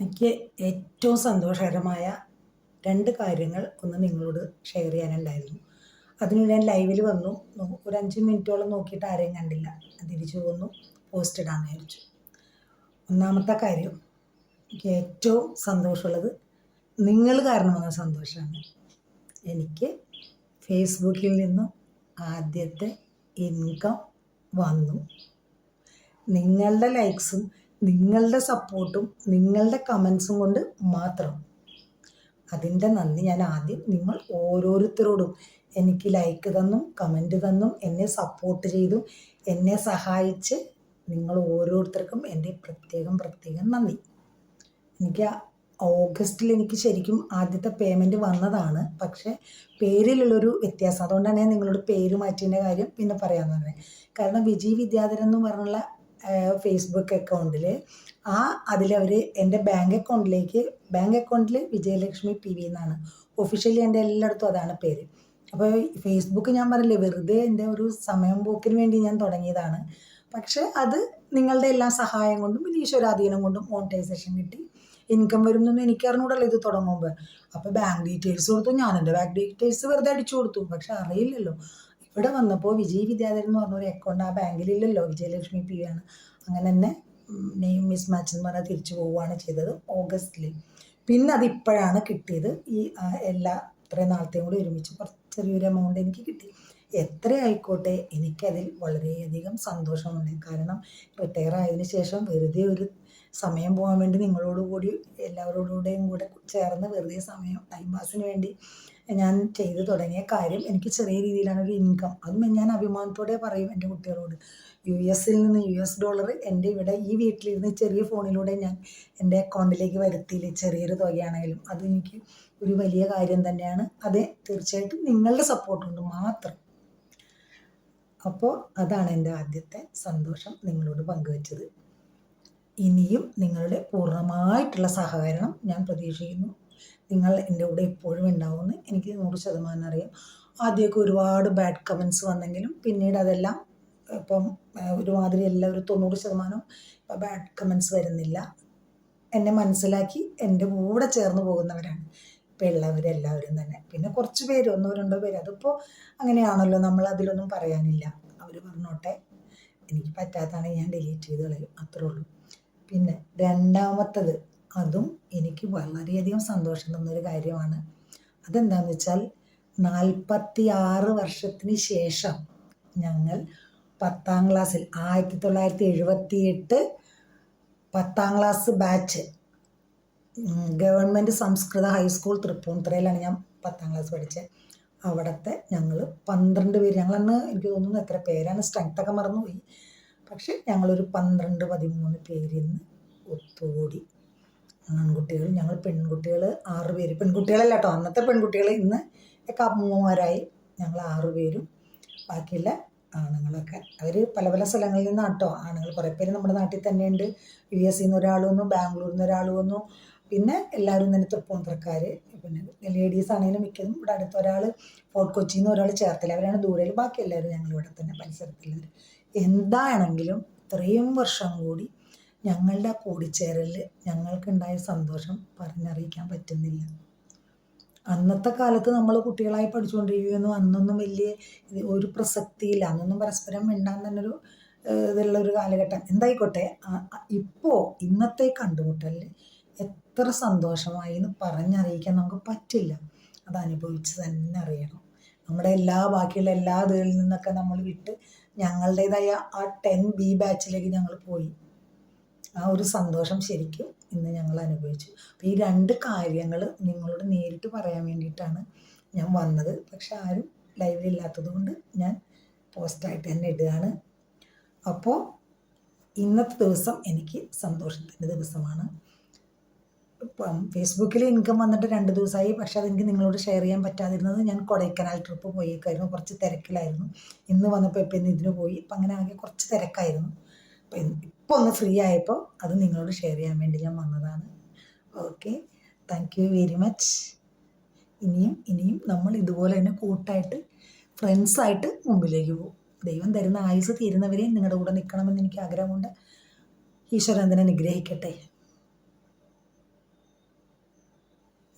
എനിക്ക് ഏറ്റവും സന്തോഷകരമായ രണ്ട് കാര്യങ്ങൾ ഒന്ന് നിങ്ങളോട് ഷെയർ ചെയ്യാനുണ്ടായിരുന്നു. അതിന് ഞാൻ ലൈവിൽ വന്നു. ഒരു അഞ്ച് മിനിറ്റോളം നോക്കിയിട്ട് ആരെയും കണ്ടില്ല. തിരിച്ചു പോന്നു. പോസ്റ്റ് ഇടാമെന്ന് വിചാരിച്ചു. ഒന്നാമത്തെ കാര്യം എനിക്ക് ഏറ്റവും സന്തോഷമുള്ളത് നിങ്ങൾ കാരണം വന്ന സന്തോഷമാണ്. എനിക്ക് ഫേസ്ബുക്കിൽ നിന്നും ആദ്യത്തെ ഇൻകം വന്നു. നിങ്ങളുടെ ലൈക്സും നിങ്ങളുടെ സപ്പോർട്ടും നിങ്ങളുടെ കമൻസും കൊണ്ട് മാത്രം. അതിന്റെ നന്ദി ഞാൻ ആദ്യം നിങ്ങൾ ഓരോരുത്തരോടും. എനിക്ക് ലൈക്ക് തന്നും കമന്റ് തന്നും എന്നെ സപ്പോർട്ട് ചെയ്തും എന്നെ സഹായിച്ച് നിങ്ങൾ ഓരോരുത്തർക്കും എന്റെ പ്രത്യേകം പ്രത്യേകം നന്ദി. എനിക്ക് ഓഗസ്റ്റിൽ എനിക്ക് ശരിക്കും ആദ്യത്തെ പേയ്മെന്റ് വന്നതാണ്. പക്ഷേ പേരിലുള്ളൊരു വ്യത്യാസം. അതുകൊണ്ടാണ് ഞാൻ നിങ്ങളോട് പേര് മാറ്റിയതിന്റെ കാര്യം പിന്നെ പറയാമെന്ന് പറഞ്ഞത് കാരണം വിജയ് വിദ്യാധരൻ എന്ന് പറഞ്ഞുള്ള ഫേസ്ബുക്ക് അക്കൗണ്ടിൽ ആ അതിലവർ എന്റെ ബാങ്ക് അക്കൗണ്ടിലേക്ക് ബാങ്ക് അക്കൗണ്ടിൽ വിജയലക്ഷ്മി പി വി എന്നാണ് ഒഫീഷ്യലി എന്റെ എല്ലായിടത്തും അതാണ് പേര്. അപ്പോൾ ഫേസ്ബുക്ക് ഞാൻ പറഞ്ഞില്ലേ വെറുതെ എന്റെ ഒരു സമയം പോക്കിന് വേണ്ടി ഞാൻ തുടങ്ങിയതാണ്. പക്ഷേ അത് നിങ്ങളുടെ എല്ലാ സഹായം കൊണ്ടും പിന്നെ ഈശ്വരാധീനം കൊണ്ടും മോണിറ്റൈസേഷൻ കിട്ടി. ഇൻകം വരുന്നൊന്നും എനിക്ക് അറിഞ്ഞൂടല്ലോ ഇത് തുടങ്ങുമ്പോൾ അപ്പോൾ ബാങ്ക് ഡീറ്റെയിൽസ് കൊടുത്തു ഞാൻ എന്റെ ബാങ്ക് ഡീറ്റെയിൽസ് വെറുതെ അടിച്ചു കൊടുത്തു. പക്ഷെ അറിയില്ലല്ലോ. ഇവിടെ വന്നപ്പോൾ വിജയ് വിദ്യാധരൻ എന്ന് പറഞ്ഞ ഒരു അക്കൗണ്ട് ആ ബാങ്കിലില്ലല്ലോ വിജയലക്ഷ്മി പി ആണ്. അങ്ങനെ തന്നെ നെയിം മിസ് മാച്ച് എന്ന് പറഞ്ഞാൽ തിരിച്ചു പോവുകയാണ് ചെയ്തത് ഓഗസ്റ്റിൽ പിന്നെ അത് ഇപ്പോഴാണ് കിട്ടിയത്. ഈ എല്ലാ ഇത്രയും നാളത്തെയും കൂടി ഒരുമിച്ച് കുറച്ച് ചെറിയൊരു എമൗണ്ട് എനിക്ക് കിട്ടി. എത്ര ആയിക്കോട്ടെ എനിക്കതിൽ വളരെയധികം സന്തോഷമുണ്ട്. കാരണം റിട്ടയർ ആയതിനു ശേഷം വെറുതെ ഒരു സമയം പോകാൻ വേണ്ടി നിങ്ങളോടുകൂടി എല്ലാവരോടുകൂടെയും കൂടെ ചേർന്ന് വെറുതെ സമയം ടൈം പാസിന് വേണ്ടി ഞാൻ ചെയ്തു തുടങ്ങിയ കാര്യം എനിക്ക് ചെറിയ രീതിയിലാണ് ഒരു ഇൻകം അതും ഞാൻ അഭിമാനത്തോടെ പറയും എന്റെ കുട്ടികളോട്. യു എസിൽ നിന്ന് യു എസ് ഡോളർ എന്റെ ഇവിടെ ഈ വീട്ടിലിരുന്ന് ചെറിയ ഫോണിലൂടെ ഞാൻ എന്റെ അക്കൗണ്ടിലേക്ക് വരുത്തിയില്ലേ? ചെറിയൊരു തുകയാണെങ്കിലും. അത് എനിക്ക് ഒരു വലിയ കാര്യം തന്നെയാണ്. അത് തീർച്ചയായിട്ടും നിങ്ങളുടെ സപ്പോർട്ട് കൊണ്ട് മാത്രം. അപ്പോൾ അതാണ് എന്റെ ആദ്യത്തെ സന്തോഷം നിങ്ങളോട് പങ്കുവച്ചത്. ഇനിയും നിങ്ങളുടെ പൂർണമായിട്ടുള്ള സഹകരണം ഞാൻ പ്രതീക്ഷിക്കുന്നു. നിങ്ങൾ എന്റെ കൂടെ എപ്പോഴും ഉണ്ടാവുമെന്ന് എനിക്ക് നൂറ് ശതമാനം അറിയാം. ആദ്യമൊക്കെ ഒരുപാട് ബാഡ് കമൻസ് വന്നെങ്കിലും പിന്നീട് അതെല്ലാം ഇപ്പം ഒരുമാതിരി എല്ലാം ഒരു തൊണ്ണൂറ് ശതമാനം ഇപ്പം ബാഡ് കമൻസ് വരുന്നില്ല. എന്നെ മനസ്സിലാക്കി എന്റെ കൂടെ ചേർന്ന് പോകുന്നവരാണ്. ഇപ്പം ഉള്ളവരെല്ലാവരും തന്നെ. പിന്നെ കുറച്ച് പേര് ഒന്നോ രണ്ടോ പേര്. അതിപ്പോൾ അങ്ങനെയാണല്ലോ നമ്മൾ അതിലൊന്നും പറയാനില്ല. അവർ പറഞ്ഞോട്ടെ. എനിക്ക് പറ്റാത്തതാണെങ്കിൽ ഞാൻ ഡിലീറ്റ് ചെയ്ത് കളയും. അത്രേ ഉള്ളൂ. പിന്നെ രണ്ടാമത്തത് അതും എനിക്ക് വളരെയധികം സന്തോഷം തന്നൊരു കാര്യമാണ്. അതെന്താണെന്ന് വെച്ചാൽ നാൽപ്പത്തി ആറ് വർഷത്തിന് ശേഷം ഞങ്ങൾ പത്താം ക്ലാസ്സിൽ ആയിരത്തി തൊള്ളായിരത്തി എഴുപത്തി എട്ട് പത്താം ക്ലാസ് ബാച്ച് ഗവൺമെന്റ് സംസ്കൃത ഹൈസ്കൂൾ തൃപ്പൂണിത്തുറയിലാണ് ഞാൻ പത്താം ക്ലാസ് പഠിച്ചത് അവിടുത്തെ ഞങ്ങൾ പന്ത്രണ്ട് പേര് ഞങ്ങളന്ന് എനിക്ക് തോന്നുന്നു എത്ര പേരാണ് സ്ട്രെങ്ത്തൊക്കെ മറന്നുപോയി. പക്ഷെ ഞങ്ങളൊരു പന്ത്രണ്ട് പതിമൂന്ന് പേരിന്ന് ഒത്തുകൂടി. ആൺകുട്ടികൾ ഞങ്ങൾ പെൺകുട്ടികൾ ആറ് പേര്. പെൺകുട്ടികളല്ല കേട്ടോ അന്നത്തെ പെൺകുട്ടികൾ ഇന്ന് ഒക്കെ അമ്മമാരായി ഞങ്ങൾ ആറ് പേരും. ബാക്കിയുള്ള ആണുങ്ങളൊക്കെ. അവർ പല പല സ്ഥലങ്ങളിൽ നിന്നാണ് കേട്ടോ ആണുങ്ങൾ. കുറേ പേര് നമ്മുടെ നാട്ടിൽ തന്നെയുണ്ട്. യു എസ് നിന്ന് ഒരാൾ വന്നു ബാംഗ്ലൂരിൽ നിന്ന് ഒരാൾ വന്നു. പിന്നെ എല്ലാവരും തന്നെ തൃപ്പൂണിത്തുറക്കാർ പിന്നെ ലേഡീസ് ആണെങ്കിലും മിക്കതും ഇവിടെ അടുത്ത ഒരാൾ ഫോർട്ട് കൊച്ചിയിൽ നിന്ന് ഒരാൾ ചേർത്തില്ല അവരാണ് ദൂരയിൽ ബാക്കി എല്ലാവരും ഞങ്ങൾ ഇവിടെ തന്നെ പരിസരത്തുള്ളവർ എന്താണെങ്കിലും ഇത്രയും വർഷം കൂടി ഞങ്ങളുടെ കൂടിച്ചേരലിൽ ഞങ്ങൾക്കുണ്ടായ സന്തോഷം പറഞ്ഞറിയിക്കാൻ പറ്റുന്നില്ല. അന്നത്തെ കാലത്ത് നമ്മൾ കുട്ടികളായി പഠിച്ചുകൊണ്ടിരിക്കുന്നു അന്നൊന്നും വലിയ ഒരു പ്രസക്തിയില്ല. അന്നൊന്നും പരസ്പരം മിണ്ടാൻ തന്നെ ഒരു ഇതുള്ള ഒരു കാലഘട്ടം. എന്തായിക്കോട്ടെ ഇപ്പോൾ ഇന്നത്തെ കണ്ടുമുട്ടലിൽ എത്ര സന്തോഷമായി എന്ന് പറഞ്ഞറിയിക്കാൻ നമുക്ക് പറ്റില്ല. അത് അനുഭവിച്ച് തന്നെ അറിയണം. നമ്മുടെ എല്ലാ ബാക്കിയുള്ള എല്ലാ ഇതിൽ നിന്നൊക്കെ നമ്മൾ വിട്ട് ഞങ്ങളുടേതായ ആ ടെൻ ബി ബാച്ചിലേക്ക് ഞങ്ങൾ പോയി. ആ ഒരു സന്തോഷം ശരിക്കും ഇന്ന് ഞങ്ങൾ അനുഭവിച്ചു. അപ്പോൾ ഈ രണ്ട് കാര്യങ്ങൾ നിങ്ങളോട് നേരിട്ട് പറയാൻ വേണ്ടിയിട്ടാണ് ഞാൻ വന്നത്. പക്ഷെ ആരും ലൈവിലില്ലാത്തത് കൊണ്ട് ഞാൻ പോസ്റ്റായിട്ട് തന്നെ ഇടുകയാണ്. അപ്പോൾ ഇന്നത്തെ ദിവസം എനിക്ക് സന്തോഷത്തിന്റെ ദിവസമാണ്. ഇപ്പം ഫേസ്ബുക്കിൽ ഇൻകം വന്നിട്ട് രണ്ട് ദിവസമായി. പക്ഷെ അതെനിക്ക് നിങ്ങളോട് ഷെയർ ചെയ്യാൻ പറ്റാതിരുന്നത് ഞാൻ കൊടൈക്കനാൽ ട്രിപ്പ് പോയേക്കായിരുന്നു. കുറച്ച് തിരക്കിലായിരുന്നു. ഇന്ന് വന്നപ്പോൾ ഇപ്പം ഇന്ന് ഇതിന് പോയി. അപ്പം അങ്ങനെ ആകെ കുറച്ച് തിരക്കായിരുന്നു. അപ്പം ഇപ്പോൾ ഒന്ന് ഫ്രീ ആയപ്പോൾ അത് നിങ്ങളോട് ഷെയർ ചെയ്യാൻ വേണ്ടി ഞാൻ വന്നതാണ്. Okay thank you very much ഇനിയും ഇനിയും നമ്മൾ ഇതുപോലെ തന്നെ കൂട്ടായിട്ട് ഫ്രണ്ട്സായിട്ട് മുമ്പിലേക്ക് പോകും. ദൈവം തരുന്ന ആയുസ് തീരുന്നവരെയും നിങ്ങളുടെ കൂടെ നിൽക്കണമെന്ന് എനിക്ക് ആഗ്രഹമുണ്ട്. ഈശ്വരൻ അതിനെ അനുഗ്രഹിക്കട്ടെ.